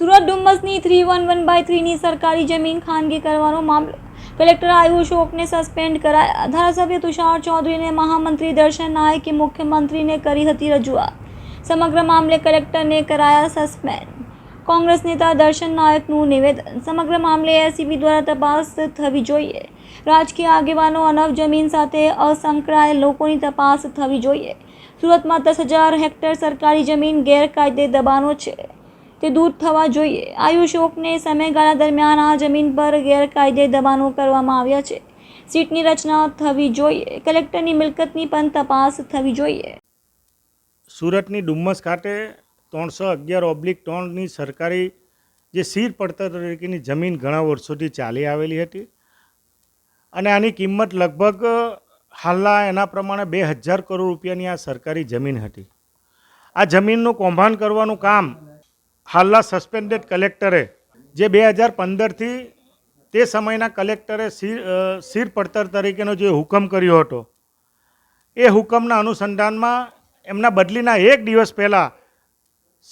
સુરત ડુમ્મસની three one one by થ્રીની સરકારી જમીન ખાનગી કરવાનો મામલો. કલેક્ટર આયુષ ઓકને સસ્પેન્ડ કરાયા. ધારાસભ્ય તુષાર ચૌધરીને મહામંત્રી દર્શન નાયકે મુખ્યમંત્રીને કરી હતી રજૂઆત. સમગ્ર મામલે કલેક્ટરને કરાયા સસ્પેન્ડ કોંગ્રેસ નેતા દર્શન નાયકનું નિવેદન. સમગ્ર મામલે એસીબી દ્વારા તપાસ થવી જોઈએ. રાજકીય આગેવાનો અનવ જમીન સાથે અસંકળાયેલ લોકોની તપાસ થવી જોઈએ. સુરતમાં દસ હજાર હેક્ટર સરકારી જમીન ગેરકાયદે દબાણો છે. તે દૂર થવા જોઈએ. આયુષોકને સમયગાળા દરમિયાન આ જમીન પર ગેરકાયદે દબાણો કરવામાં આવ્યા છે. સીટની રચના થવી જોઈએ. કલેક્ટરની મિલકતની પણ તપાસ થવી જોઈએ. સુરતની ડુમ્મસ ખાતે ત્રણસો અગિયાર ઓબ્લિક ત્રણની સરકારી જે સીર પડતર તરીકેની જમીન ઘણા વર્ષોથી ચાલી આવેલી હતી અને આની કિંમત લગભગ હાલના એના પ્રમાણે બે હજાર કરોડ રૂપિયાની આ સરકારી જમીન હતી. આ જમીનનું કૌભાંડ કરવાનું કામ હાલના સસ્પેન્ડેડ કલેક્ટરે જે બે હજાર પંદરથી તે સમયના કલેક્ટરે સીર શિર પડતર તરીકેનો જે હુકમ કર્યો હતો, એ હુકમના અનુસંધાનમાં એમના બદલીના એક દિવસ પહેલાં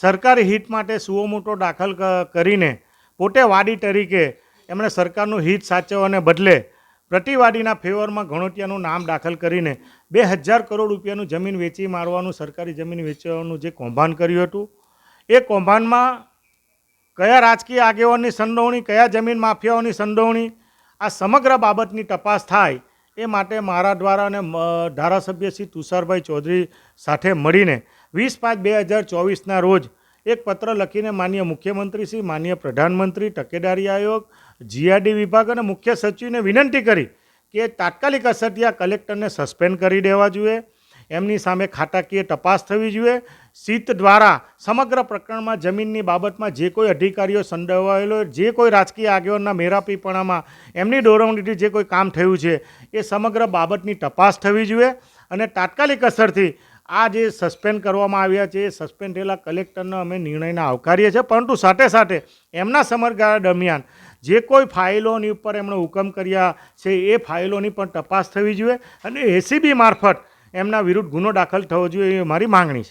સરકારી હિત માટે સુઓમોટો દાખલ કરીને પોતે વાડી તરીકે એમણે સરકારનું હિત સાચવવાને બદલે પ્રતિવાદીના ફેવરમાં ઘણોટિયાનું નામ દાખલ કરીને બે હજાર કરોડ રૂપિયાનું જમીન વેચી મારવાનું, સરકારી જમીન વેચવાનું જે કૌભાંડ કર્યું હતું એ કૌભાંડમાં કયા રાજકીય આગેવાનની સંડોવણી, કયા જમીન માફિયાઓની સંડોવણી, આ સમગ્ર બાબતની તપાસ થાય એ માટે મારા દ્વારા અને ધારાસભ્ય શ્રી તુષારભાઈ ચૌધરી સાથે મળીને વીસ પાંચ બે હજાર ચોવીસના રોજ એક પત્ર લખીને માન્ય મુખ્યમંત્રી શ્રી, માન્ય પ્રધાનમંત્રી, તકેદારી આયોગ, જીઆરડી વિભાગ અને મુખ્ય સચિવને વિનંતી કરી કે તાત્કાલિક અસરથી આ કલેક્ટરને સસ્પેન્ડ કરી દેવા જોઈએ. એમની સામે ખાતાકીય તપાસ થવી જોઈએ. સીટ દ્વારા સમગ્ર પ્રકરણમાં જમીનની બાબતમાં જે કોઈ અધિકારીઓ સંડોવાયેલો, જે કોઈ રાજકીય આગેવાનના મેરાપીપણામાં એમની દોરવણીથી જે કોઈ કામ થયું છે, એ સમગ્ર બાબતની તપાસ થવી જોઈએ. અને તાત્કાલિક અસરથી આ જે સસ્પેન્ડ કરવામાં આવ્યા છે, એ સસ્પેન્ડ થયેલા કલેક્ટરનો અમે નિર્ણયને આવકારીએ છીએ. પરંતુ સાથે સાથે એમના સમયગાળા દરમિયાન જે કોઈ ફાઇલોની ઉપર એમણે હુકમ કર્યા છે, એ ફાઇલોની પણ તપાસ થવી જોઈએ. અને એસીબી મારફત એમના વિરુદ્ધ ગુનો દાખલ થવો જોઈએ એ મારી માંગણી છે.